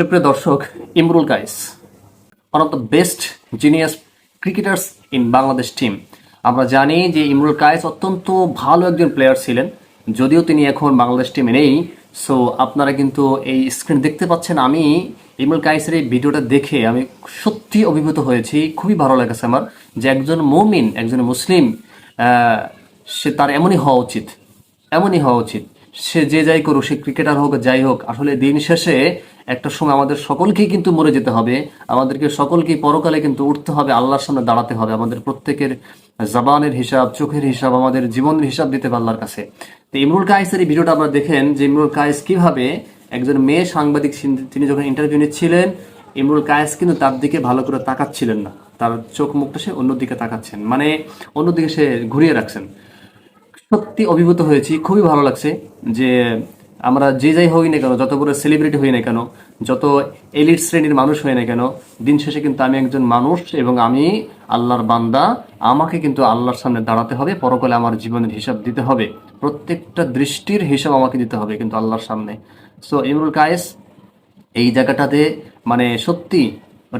সুপ্রিয় দর্শক, Imrul Kayes one of the best genius cricketers in Bangladesh team আমরা জানি যে ইমরুল কায়েস অত্যন্ত ভালো একজন প্লেয়ার ছিলেন, যদিও তিনি এখন বাংলাদেশ টিমে নেই। সো আপনারা কিন্তু এই স্ক্রিন দেখতে পাচ্ছেন, আমি ইমরুল কায়েসের এই ভিডিওটা দেখে আমি সত্যি অভিভূত হয়েছি। খুবই ভালো লেগেছে আমার যে একজন মৌমিন, একজন মুসলিম সে তার এমনই হওয়া উচিত, এমনই হওয়া উচিত। সে যে যাই করুক, সে ক্রিকেটার হোক, যাই হোক, আসলে দিন শেষে একটা সময় আমাদের সকলকেই কিন্তু মরে যেতে হবে। আমাদেরকে সকলকেই পরকালে কিন্তু উঠতে হবে, আল্লাহর সামনে দাঁড়াতে হবে। আমাদের প্রত্যেকের জবানের হিসাব, চোখের হিসাব, আমাদের জীবনের হিসাব দিতে হবে আল্লাহর কাছে। তো ইমরুল কায়েসের এই ভিডিওটা আপনারা দেখেন যে ইমরুল কায়েস কীভাবে একজন মেয়ে সাংবাদিক তিনি যখন ইন্টারভিউ নিচ্ছিলেন, ইমরুল কায়েস কিন্তু তার দিকে ভালো করে তাকাচ্ছিলেন না। তার চোখ মুখটা সে অন্যদিকে তাকাচ্ছেন। মানে অন্যদিকে সে ঘুরিয়ে রাখছেন। সত্যি অভিভূত হয়েছি, খুবই ভালো লাগছে যে আমরা যে যাই হই না কেন, যত বড় সেলিব্রিটি হই না কেন, যত এলিট শ্রেণির মানুষ হই না কেন, দিন শেষে কিন্তু আমি একজন মানুষ এবং আমি আল্লাহর বান্দা, আমাকে কিন্তু আল্লাহর সামনে দাঁড়াতে হবে, পরকালে আমার জীবনের হিসাব দিতে হবে। প্রত্যেকটা দৃষ্টির হিসাব আমাকে দিতে হবে কিন্তু আল্লাহর সামনে। সো ইমরুল কায়েস, এই জায়গাটাতে মানে সত্যি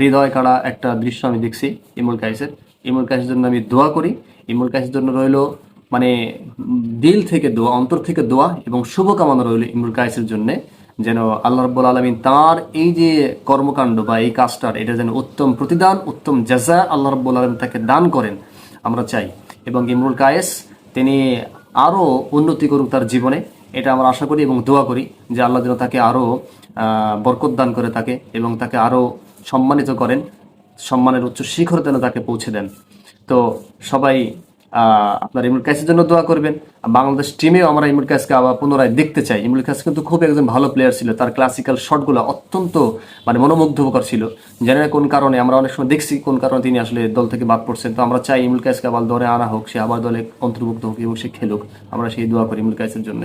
হৃদয় কাড়া একটা দৃশ্য আমি দেখছি ইমুল কায়েসের। ইমুল কায়েসের জন্য আমি দোয়া করি। ইমুল কায়েসের জন্য রইল মানে দিল থেকে দোয়া, অন্তর থেকে দোয়া এবং শুভকামনা রইল ইমরুল কাইসের জন্য, যেন আল্লাহ রব্বুল আলমিন তার এই যে কর্মকাণ্ড বা এই কাজটার, এটা যেন উত্তম প্রতিদান, উত্তম জাজা আল্লাহ রব্বুল আলম তাকে দান করেন, আমরা চাই। এবং ইমরুল কায়েস, তিনি আরও উন্নতি করুক তার জীবনে, এটা আমরা আশা করি এবং দোয়া করি যে আল্লাহ যেন তাকে আরও বরকত দান করে তাকে এবং তাকে আরও সম্মানিত করেন, সম্মানের উচ্চ শিখর যেন তাকে পৌঁছে দেন। তো সবাই আপনার ইমরুল কাইসের জন্য দোয়া করবেন। বাংলাদেশ টিমেও আমরা ইমরুল কাইসকে আবার পুনরায় দেখতে চাই। ইমরুল কাইস কিন্তু খুব একজন ভালো প্লেয়ার ছিল। তার ক্লাসিক্যাল শটগুলো অত্যন্ত মানে মনোমুগ্ধকর ছিল। জানি না কোন কারণে, আমরা অনেক সময় দেখছি কোন কারণে তিনি আসলে দল থেকে বাদ পড়ছেন। তো আমরা চাই ইমরুল কাইসকে আবার দলে আনা হোক, সে আবার দলে অন্তর্ভুক্ত হোক এবং সে খেলুক। আমরা সেই দোয়া করি ইমরুল কাইসের জন্য।